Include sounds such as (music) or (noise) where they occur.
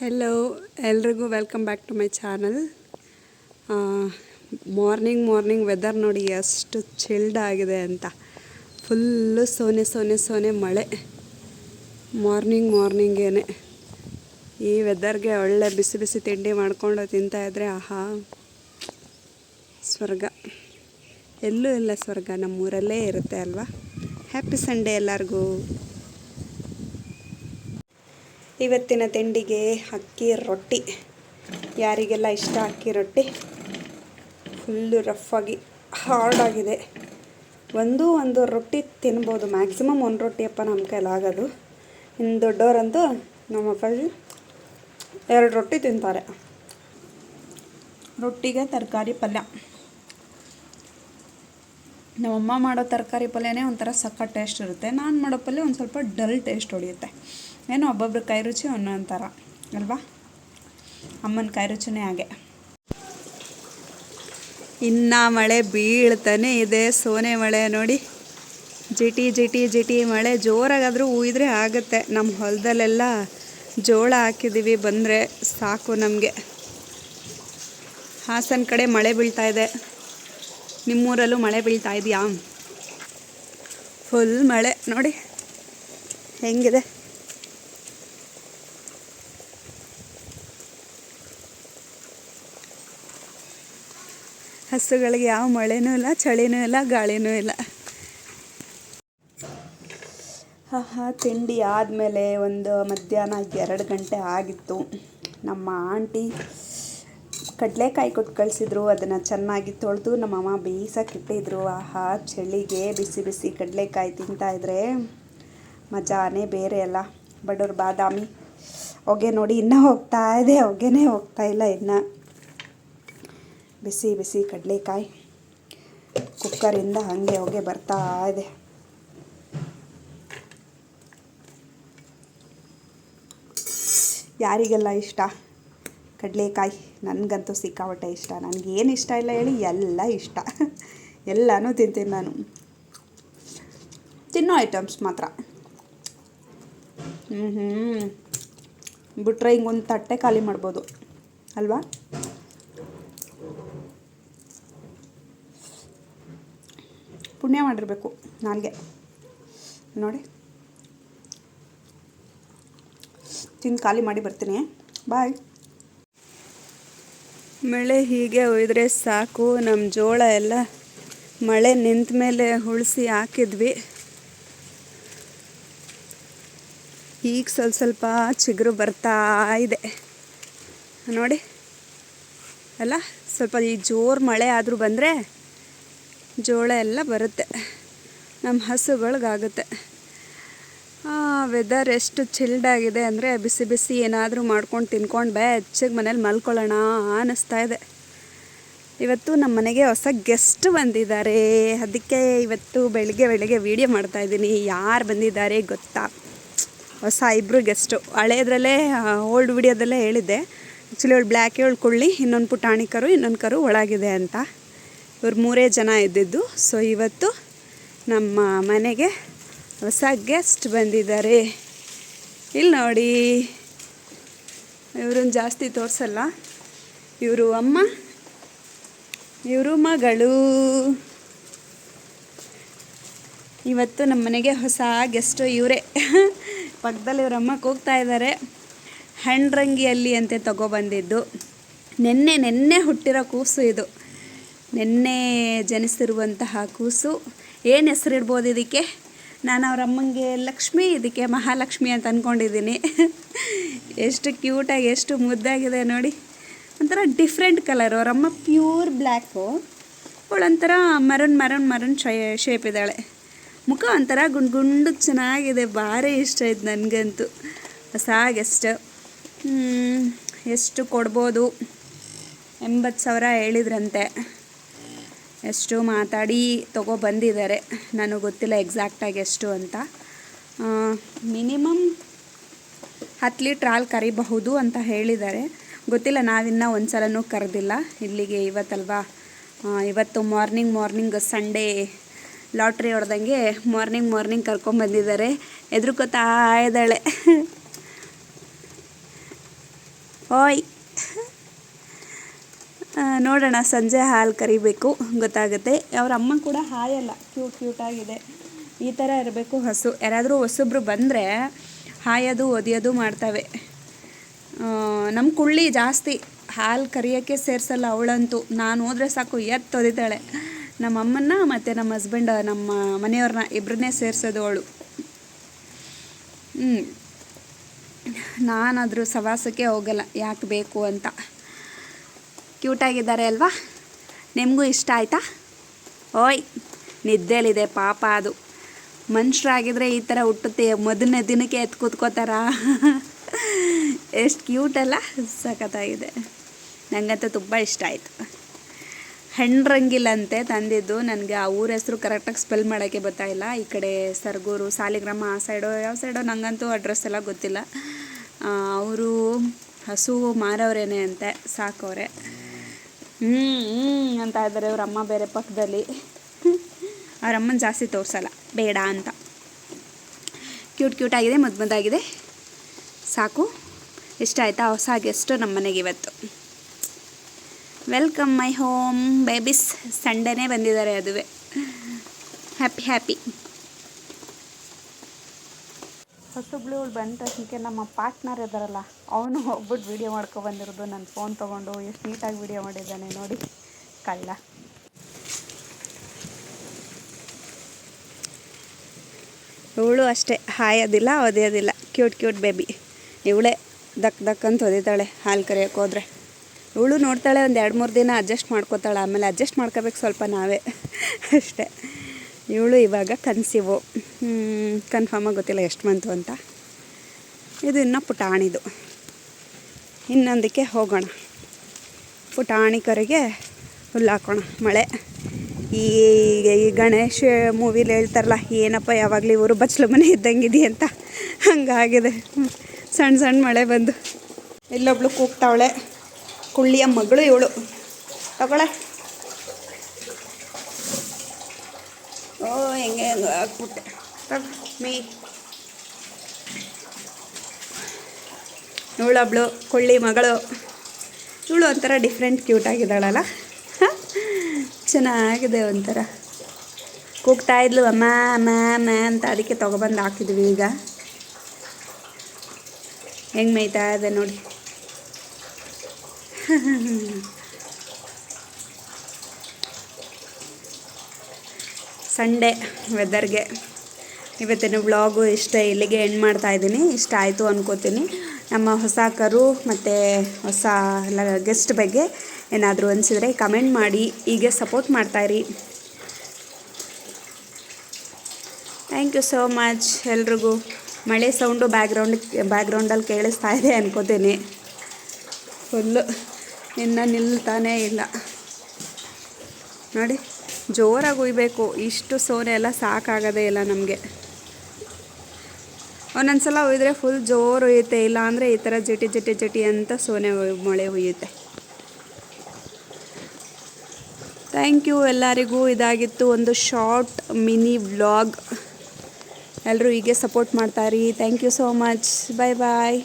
Hello ಎಲ್ರಿಗೂ welcome back to my channel morning morning weather ನೋಡಿ ಎಷ್ಟು ಚಿಲ್ಡ್ ಆಗಿದೆ ಅಂತ. ಫುಲ್ಲು ಸೋನೆ ಸೋನೆ ಸೋನೆ ಮಳೆ. ಮಾರ್ನಿಂಗ್ ಮಾರ್ನಿಂಗೇನೆ ಈ ವೆದರ್ಗೆ ಒಳ್ಳೆ ಬಿಸಿ ಬಿಸಿ ತಿಂಡಿ ಮಾಡಿಕೊಂಡು ತಿಂತಾ ಇದ್ರೆ ಆಹಾ, ಸ್ವರ್ಗ. ಎಲ್ಲೂ ಇಲ್ಲ ಸ್ವರ್ಗ, ನಮ್ಮೂರಲ್ಲೇ ಇರುತ್ತೆ ಅಲ್ವಾ? ಹ್ಯಾಪಿ ಸಂಡೇ ಎಲ್ಲರಿಗೂ. ಇವತ್ತಿನ ತಿಂಡಿಗೆ ಅಕ್ಕಿ ರೊಟ್ಟಿ. ಯಾರಿಗೆಲ್ಲ ಇಷ್ಟ ಅಕ್ಕಿ ರೊಟ್ಟಿ? ಫುಲ್ಲು ರಫಾಗಿ ಹಾರ್ಡಾಗಿದೆ ಒಂದು ಒಂದು ರೊಟ್ಟಿ ತಿನ್ಬೋದು. ಮ್ಯಾಕ್ಸಿಮಮ್ ಒಂದು ರೊಟ್ಟಿಯಪ್ಪ ನಮ್ಮ ಕೈಲಾಗೋದು ಇನ್ನು ದೊಡ್ಡವರಂತೂ ನಮ್ಮ ಅಪ್ಪಾಜಿ ಎರಡು ರೊಟ್ಟಿ ತಿಂತಾರೆ. ರೊಟ್ಟಿಗೆ ತರಕಾರಿ ಪಲ್ಯ. ನಮ್ಮಮ್ಮ ಮಾಡೋ ತರಕಾರಿ ಪಲ್ಯನೇ ಒಂಥರ ಸಖತ್ ಟೇಸ್ಟ್ ಇರುತ್ತೆ. ನಾನು ಮಾಡೋ ಪಲ್ಯ ಒಂದು ಸ್ವಲ್ಪ ಡಲ್ ಟೇಸ್ಟ್ ಹೊಡೆಯುತ್ತೆ ಏನೋ ಒಬ್ಬೊಬ್ರು ಕೈ ರುಚಿ ಒಂದೊಂದು ಥರ ಅಲ್ವಾ? ಅಮ್ಮನ ಕೈ ರುಚಿನೇ ಹಾಗೆ. ಇನ್ನು ಮಳೆ ಬೀಳ್ತಾನೆ ಇದೆ, ಸೋನೆ ಮಳೆ ನೋಡಿ. ಜಿಟಿ ಜಿಟಿ ಜಿಟಿ ಮಳೆ ಜೋರಾಗಾದರೂ ಉಯ್ದ್ರೆ ಆಗುತ್ತೆ. ನಮ್ಮ ಹೊಲದಲ್ಲೆಲ್ಲ ಜೋಳ ಹಾಕಿದ್ದೀವಿ ಬಂದರೆ ಸಾಕು ನಮಗೆ. ಹಾಸನ ಕಡೆ ಮಳೆ ಬೀಳ್ತಾ ಇದೆ. ನಿಮ್ಮೂರಲ್ಲೂ ಮಳೆ ಬೀಳ್ತಾ ಇದೆಯಾ? ಫುಲ್ ಮಳೆ ನೋಡಿ. ಹೆಂಗಿದೆ? ಹಸುಗಳಿಗೆ ಯಾವ ಮಳೆನೂ ಇಲ್ಲ, ಚಳಿನೂ ಇಲ್ಲ, ಗಾಳಿನೂ ಇಲ್ಲ. ಆಹಾ, ತಿಂಡಿ ಆದಮೇಲೆ ಒಂದು ಮಧ್ಯಾಹ್ನ ಎರಡು ಗಂಟೆ ಆಗಿತ್ತು. ನಮ್ಮ ಆಂಟಿ ಕಡಲೆಕಾಯಿ ಕೊಟ್ಟು ಕಳಿಸಿದ್ರು, ಅದನ್ನು ಚೆನ್ನಾಗಿ ತೊಳೆದು ನಮ್ಮಮ್ಮ ಬೇಯಿಸೋಕೆ ಇಟ್ಟಿದ್ರು. ಆಹಾ, ಚಳಿಗೆ ಬಿಸಿ ಬಿಸಿ ಕಡಲೆಕಾಯಿ ತಿಂತಾಯಿದ್ರೆ ಮಜಾನೇ ಬೇರೆ ಅಲ್ಲ. ಬಡವ್ರ ಬಾದಾಮಿ, ಹೊಗೆ ನೋಡಿ ಇನ್ನೂ ಹೋಗ್ತಾ ಇದೆ, ಹೊಗೆನೇ ಹೋಗ್ತಾ ಇಲ್ಲ ಇನ್ನು. ಬಿಸಿ ಬಿಸಿ ಕಡಲೆಕಾಯಿ ಕುಕ್ಕರಿಂದ ಹಾಗೆ ಹೋಗಿ ಬರ್ತಾ ಇದೆ. ಯಾರಿಗೆಲ್ಲ ಇಷ್ಟ? ಕಡಲೆಕಾಯಿ ನನಗಂತೂ ಸಿಕ್ಕಾಪಟ್ಟೆ ಇಷ್ಟ. ನನಗೇನು ಇಷ್ಟ ಇಲ್ಲ ಹೇಳಿ, ಎಲ್ಲ ಇಷ್ಟ. ಎಲ್ಲನೂ ತಿಂತೀನಿ ನಾನು. ತಿನ್ನೋ ಐಟಮ್ಸ್ ಮಾತ್ರ. ಹ್ಞೂ ಹ್ಞೂ ಬಿಟ್ರೆ ಹಿಂಗೊಂದು ತಟ್ಟೆ ಖಾಲಿ ಮಾಡ್ಬೋದು. ಅಲ್ವಾ? ಪುಣ್ಯ ಮಾಡಿರಬೇಕು ನನಗೆ. ನೋಡಿ. ತಿಂದು ಖಾಲಿ ಮಾಡಿ ಬರ್ತೀನಿ. ಬಾಯ್. ಮಳೆ ಹೀಗೆ ಒಯ್ದರೆ ಸಾಕು. ನಮ್ಮ ಜೋಳ ಎಲ್ಲ ಮಳೆ ನಿಂತ ಮೇಲೆ ಉಳಿಸಿ ಹಾಕಿದ್ವಿ. ಈಗ ಸ್ವಲ್ಪ ಸ್ವಲ್ಪ ಚಿಗುರು ಬರ್ತಾ ಇದೆ. ನೋಡಿ. ಅಲ್ಲ, ಸ್ವಲ್ಪ ಈ ಜೋರು ಮಳೆ ಆದರೂ ಬಂದರೆ ಜೋಳ ಎಲ್ಲ ಬರುತ್ತೆ. ನಮ್ಮ ಹಸುಗಳಿಗಾಗುತ್ತೆ. ವೆದರ್ ಎಷ್ಟು ಚಿಲ್ಡ್ ಆಗಿದೆ ಅಂದರೆ ಬಿಸಿ ಬಿಸಿ ಏನಾದರೂ ಮಾಡ್ಕೊಂಡು ತಿನ್ಕೊಂಡು ಬೆಚ್ಚಗೆ ಮನೇಲಿ ಮಲ್ಕೊಳ್ಳೋಣ ಅನ್ನಿಸ್ತಾ ಇದೆ. ಇವತ್ತು ನಮ್ಮ ಮನೆಗೆ ಹೊಸ ಗೆಸ್ಟ್ ಬಂದಿದ್ದಾರೆ. ಅದಕ್ಕೆ ಇವತ್ತು ಬೆಳಿಗ್ಗೆ ಬೆಳಿಗ್ಗೆ ವೀಡಿಯೋ ಮಾಡ್ತಾಯಿದ್ದೀನಿ ಯಾರು ಬಂದಿದ್ದಾರೆ ಗೊತ್ತಾ? ಹೊಸ ಇಬ್ಬರು ಗೆಸ್ಟು ಹಳೆಯದ್ರಲ್ಲೇ ಓಲ್ಡ್ ವಿಡಿಯೋದಲ್ಲೇ ಹೇಳಿದ್ದೆ. ಆ್ಯಕ್ಚುಲಿ ಅವಳು ಬ್ಲ್ಯಾಕ್ ಏಳು ಕೊಳ್ಳಿ ಇನ್ನೊಂದು ಪುಟಾಣಿಕರು, ಇನ್ನೊಂದು ಕರು ಒಳಗಿದೆ ಅಂತ. ಇವ್ರು ಮೂರೇ ಜನ ಇದ್ದಿದ್ದು. ಸೊ ಇವತ್ತು ನಮ್ಮ ಮನೆಗೆ ಹೊಸ ಗೆಸ್ಟ್ ಬಂದಿದ್ದಾರೆ. ಇಲ್ಲಿ ನೋಡಿ, ಇವ್ರನ್ನ ಜಾಸ್ತಿ ತೋರಿಸಲ್ಲ. ಇವರು ಅಮ್ಮ, ಇವರು ಮಗಳು. ಇವತ್ತು ನಮ್ಮ ಮನೆಗೆ ಹೊಸ ಗೆಸ್ಟು ಇವರೇ. ಪಕ್ಕದಲ್ಲಿ ಇವರಮ್ಮ ಕೂಗ್ತಾ ಇದ್ದಾರೆ ಹಣ್ರಂಗಿಯಲ್ಲಿ ಅಂತೆ ತಗೊಬಂದಿದ್ದು ನೆನ್ನೆ ನೆನ್ನೆ ಹುಟ್ಟಿರೋ ಕೂಸು ಇದು. ನೆನ್ನೆ ಜನಿಸಿರುವಂತಹ ಕೂಸು. ಏನು ಹೆಸರಿಡ್ಬೋದು ಇದಕ್ಕೆ? ನಾನು ಅವ್ರ ಅಮ್ಮಂಗೆ ಲಕ್ಷ್ಮಿ, ಇದಕ್ಕೆ ಮಹಾಲಕ್ಷ್ಮಿ ಅಂತ ಅಂದ್ಕೊಂಡಿದ್ದೀನಿ ಎಷ್ಟು ಕ್ಯೂಟಾಗಿ, ಎಷ್ಟು ಮುದ್ದಾಗಿದೆ ನೋಡಿ. ಒಂಥರ ಡಿಫ್ರೆಂಟ್ ಕಲರ್ ಅವರಮ್ಮ ಪ್ಯೂರ್ ಬ್ಲ್ಯಾಕು ಅವಳೊಂಥರ ಮರನ್ ಮರನ್ ಮರನ್ ಶೇಪ್ ಇದ್ದಾಳೆ. ಮುಖ ಒಂಥರ ಗುಂಡು ಗುಂಡು ಚೆನ್ನಾಗಿದೆ. ಭಾರಿ ಇಷ್ಟ ಆಯ್ತು ನನಗಂತೂ. ಹೊಸ ಗೆಸ್ಟ್ ಎಷ್ಟು ಕೊಡ್ಬೋದು? ಎಂಬತ್ತು ಸಾವಿರ ಹೇಳಿದ್ರಂತೆ. ಎಷ್ಟು ಮಾತಾಡಿ ತಗೋ ಬಂದಿದ್ದಾರೆ. ನನಗೆ ಗೊತ್ತಿಲ್ಲ ಎಕ್ಸಾಕ್ಟಾಗಿ ಎಷ್ಟು ಅಂತ. ಮಿನಿಮಮ್ ಹತ್ತು ಲೀಟ್ರ್ ಹಾಲು ಕರಿಬಹುದು ಅಂತ ಹೇಳಿದ್ದಾರೆ. ಗೊತ್ತಿಲ್ಲ, ನಾವಿನ್ನೂ ಒಂದು ಸಲನೂ ಕರೆದಿಲ್ಲ. ಇಲ್ಲಿಗೆ ಇವತ್ತಲ್ವಾ? ಇವತ್ತು ಮಾರ್ನಿಂಗ್ ಮಾರ್ನಿಂಗ್ ಸಂಡೇ ಲಾಟ್ರಿ ಹೊಡೆದಂಗೆ ಮಾರ್ನಿಂಗ್ ಮಾರ್ನಿಂಗ್ ಕರ್ಕೊಂಬಂದಿದ್ದಾರೆ ಎದುರುಕೋತಾ ಇದ್ದಾಳೆ. (laughs) ಓಯ್. ನೋಡೋಣ, ಸಂಜೆ ಹಾಲು ಕರಿಬೇಕು, ಗೊತ್ತಾಗುತ್ತೆ. ಅವ್ರ ಅಮ್ಮ ಕೂಡ ಹಾಯಲ್ಲ ಕ್ಯೂಟ್ ಕ್ಯೂಟಾಗಿದೆ ಈ ಥರ ಇರಬೇಕು ಹಸು. ಯಾರಾದರೂ ಹೊಸೊಬ್ರು ಬಂದರೆ ಹಾಯೋದು, ಒದಿಯೋದು ಮಾಡ್ತವೆ. ನಮ್ಮ ಕುಳ್ಳಿ ಜಾಸ್ತಿ ಹಾಲು ಕರಿಯೋಕ್ಕೆ ಸೇರಿಸಲ್ಲ ಅವಳಂತೂ. ನಾನು ಹೋದರೆ ಸಾಕು ಎತ್ತು ಒದಿತಾಳೆ. ನಮ್ಮ ಅಮ್ಮನ್ನ ಮತ್ತು ನಮ್ಮ ಹಸ್ಬೆಂಡ್ ನಮ್ಮ ಮನೆಯವ್ರನ್ನ ಇಬ್ಬರನ್ನೇ ಸೇರಿಸೋದು ಅವಳು. ಹ್ಞೂ ನಾನಾದರೂ ಸವಾಸಕ್ಕೆ ಹೋಗಲ್ಲ, ಯಾಕೆ ಬೇಕು ಅಂತ. ಕ್ಯೂಟಾಗಿದ್ದಾರೆ ಅಲ್ವಾ? ನಿಮಗೂ ಇಷ್ಟ ಆಯಿತಾ? ಓಯ್, ನಿದ್ದೆಲಿದೆ ಪಾಪ ಅದು. ಮನುಷ್ಯರಾಗಿದ್ರೆ ಈ ಥರ ಹುಟ್ಟುತ್ತೆ, ಮೊದಲನೇ ದಿನಕ್ಕೆ ಎತ್ತು ಕೂತ್ಕೋತಾರ? ಎಷ್ಟು ಕ್ಯೂಟಲ್ಲ ಸಖತ್ತಾಗಿದೆ. ನನಗಂತೂ ತುಂಬ ಇಷ್ಟ ಆಯಿತು. ಹಣ್ಣರಂಗಿಲ್ಲಂತೆ ತಂದಿದ್ದು. ನನಗೆ ಆ ಊರ ಹೆಸರು ಕರೆಕ್ಟಾಗಿ ಸ್ಪೆಲ್ ಮಾಡೋಕ್ಕೆ ಬರ್ತಾಯಿಲ್ಲ ಈ ಕಡೆ ಸರ್ಗೂರು, ಸಾಲಿಗ್ರಾಮ, ಆ ಸೈಡೋ, ಯಾವ ಸೈಡೋ ನನಗಂತೂ ಅಡ್ರೆಸ್ ಎಲ್ಲ ಗೊತ್ತಿಲ್ಲ. ಅವರು ಹಸು ಮಾರವ್ರೇನೆ ಅಂತೆ, ಸಾಕವ್ರೆ. ಹ್ಞೂ ಹ್ಞೂ ಅಂತ ಇದ್ದಾರೆ ಅವ್ರ ಅಮ್ಮ ಬೇರೆ ಪಕ್ಕದಲ್ಲಿ. ಅವ್ರ ಅಮ್ಮನ ಜಾಸ್ತಿ ತೋರಿಸಲ್ಲ, ಬೇಡ ಅಂತ. ಕ್ಯೂಟ್ ಕ್ಯೂಟ್ ಆಗಿದೆ ಮುದ್ದು ಮುದ್ದಾಗಿದೆ. ಸಾಕು, ಇಷ್ಟ ಆಯಿತಾ? ಹೊಸ ಗೆಸ್ಟು ನಮ್ಮ ಮನೆಗೆ ಇವತ್ತು. ವೆಲ್ಕಮ್ ಮೈ ಹೋಮ್ ಬೇಬೀಸ್ ಸಂಡೇನೇ ಬಂದಿದ್ದಾರೆ ಅದುವೇ. ಹ್ಯಾಪಿ ಹ್ಯಾಪಿ ಹೊಸಬ್ಳು ಬಂದ ತಕ್ಷಣಕ್ಕೆ ನಮ್ಮ ಪಾರ್ಟ್ನರ್ ಇದ್ದಾರಲ್ಲ ಅವನು ಹೋಗ್ಬಿಟ್ಟು ವೀಡಿಯೋ ಮಾಡ್ಕೊ ಬಂದಿರೋದು. ನನ್ನ ಫೋನ್ ತೊಗೊಂಡು ಎಷ್ಟು ನೀಟಾಗಿ ವೀಡಿಯೋ ಮಾಡಿದ್ದಾನೆ ನೋಡಿ, ಕಳ್ಳ. ಇವಳು ಅಷ್ಟೇ ಹಾಯೋದಿಲ್ಲ ಒದೆಯೋದಿಲ್ಲ ಕ್ಯೂಟ್ ಕ್ಯೂಟ್ ಬೇಬಿ ಇವಳೇ ದಕ್ ದಕ್ ಅಂತ ಒದಿತಾಳೆ ಹಾಲು ಕರೆಯೋಕೆ ಹೋದ್ರೆ. ಇವಳು ನೋಡ್ತಾಳೆ ಒಂದು ಎರಡು ಮೂರು ದಿನ ಅಡ್ಜಸ್ಟ್ ಮಾಡ್ಕೋತಾಳೆ, ಆಮೇಲೆ ಅಡ್ಜಸ್ಟ್ ಮಾಡ್ಕೋಬೇಕು ಸ್ವಲ್ಪ ನಾವೇ. ಅಷ್ಟೇ. ಇವಳು ಇವಾಗ ಕನ್ಸಿವು. ಕನ್ಫರ್ಮಾಗಿ ಗೊತ್ತಿಲ್ಲ ಎಷ್ಟು ಮಂತು ಅಂತ. ಇದು ಇನ್ನೂ ಪುಟಾಣಿದು. ಇನ್ನೊಂದಕ್ಕೆ ಹೋಗೋಣ. ಪುಟಾಣಿ ಕರೆಗೆ ಹುಲ್ಲು ಹಾಕೋಣ. ಮಳೆ. ಈ ಈ ಗಣೇಶ ಮೂವಿಲಿ ಹೇಳ್ತಾರಲ್ಲ, ಏನಪ್ಪ ಯಾವಾಗಲೂ ಇವರು ಬಚ್ಚಲು ಮನೆ ಇದ್ದಂಗಿದೆ ಅಂತ. ಹಂಗಾಗಿದೆ. ಸಣ್ಣ ಸಣ್ಣ ಮಳೆ ಬಂದು. ಇಲ್ಲೊಬ್ಳು ಕೂಗ್ತಾವಳೆ. ಕುಳ್ಳಿಯ ಮಗಳು ಇವಳು. ತಗೊಳೆ ಓ ಹೆಂಗೆ ಹೆಂಗೆ? ಹಾಕ್ಬಿಟ್ಟೆ. ಮೀ. ಇವಳೊಬ್ಳು ಕೊಳ್ಳಿ ಮಗಳು. ಇವಳು ಒಂಥರ ಡಿಫ್ರೆಂಟ್ ಕ್ಯೂಟ್ ಆಗಿದ್ದಾಳಲ್ಲ. ಚೆನ್ನಾಗಿದೆ ಒಂಥರ. ಕೂಗ್ತಾ ಇದ್ಲು ಅಮ್ಮ ಅಮ್ಮ ಅಮ್ಮ ಅಂತ ಅದಕ್ಕೆ ತೊಗೊಬಂದು ಹಾಕಿದ್ವಿ ಈಗ. ಹೆಂಗೆ ಮೇಯ್ತಾ ಇದೆ ನೋಡಿ. (laughs) ಸಂಡೇ ವೆದರ್ಗೆ. ಇವತ್ತಿನ ವ್ಲಾಗು ಇಷ್ಟೇ ಇಲ್ಲಿಗೆ ಎಂಡ್ ಮಾಡ್ತಾ ಇದ್ದೀನಿ. ಇಷ್ಟ ಆಯಿತು ಅನ್ಕೋತೀನಿ. ನಮ್ಮ ಹೊಸ ಕರು ಮತ್ತು ಹೊಸ ಗೆಸ್ಟ್ ಬಗ್ಗೆ ಏನಾದರೂ ಅನಿಸಿದರೆ ಕಮೆಂಟ್ ಮಾಡಿ. ಹೀಗೆ ಸಪೋರ್ಟ್ ಮಾಡ್ತಾಯಿರಿ ಥ್ಯಾಂಕ್ ಯು ಸೋ ಮಚ್ ಎಲ್ರಿಗೂ. ಮಳೆ ಸೌಂಡು ಬ್ಯಾಕ್ಗ್ರೌಂಡ್ ಬ್ಯಾಕ್ಗ್ರೌಂಡಲ್ಲಿ ಕೇಳಿಸ್ತಾ ಇದೆ ಅನ್ಕೋತೀನಿ. ಫುಲ್ಲು ಇನ್ನೂ ನಿಲ್ತಾನೇ ಇಲ್ಲ. ನೋಡಿ. ಜೋರಾಗಿ ಉಯ್ಬೇಕು. ಇಷ್ಟು ಸೋನೆ ಎಲ್ಲ ಸಾಕಾಗೋದೇ ಇಲ್ಲ ನಮಗೆ. ಒಂದೊಂದ್ಸಲ ಉಯ್ದ್ರೆ ಫುಲ್ ಜೋರು ಉಯ್ಯುತ್ತೆ ಇಲ್ಲ ಅಂದರೆ ಈ ಥರ ಜಿಟಿ ಜಿಟಿ ಜಿಟಿ ಅಂತ ಸೋನೆ ಮೊಳೆ ಉಯ್ಯುತ್ತೆ. ಥ್ಯಾಂಕ್ ಯು ಎಲ್ಲರಿಗೂ. ಇದಾಗಿತ್ತು ಒಂದು ಶಾರ್ಟ್ ಮಿನಿ ವ್ಲಾಗ್ ಎಲ್ಲರೂ ಹೀಗೆ ಸಪೋರ್ಟ್ ಮಾಡ್ತಾರಿ thank you so much bye bye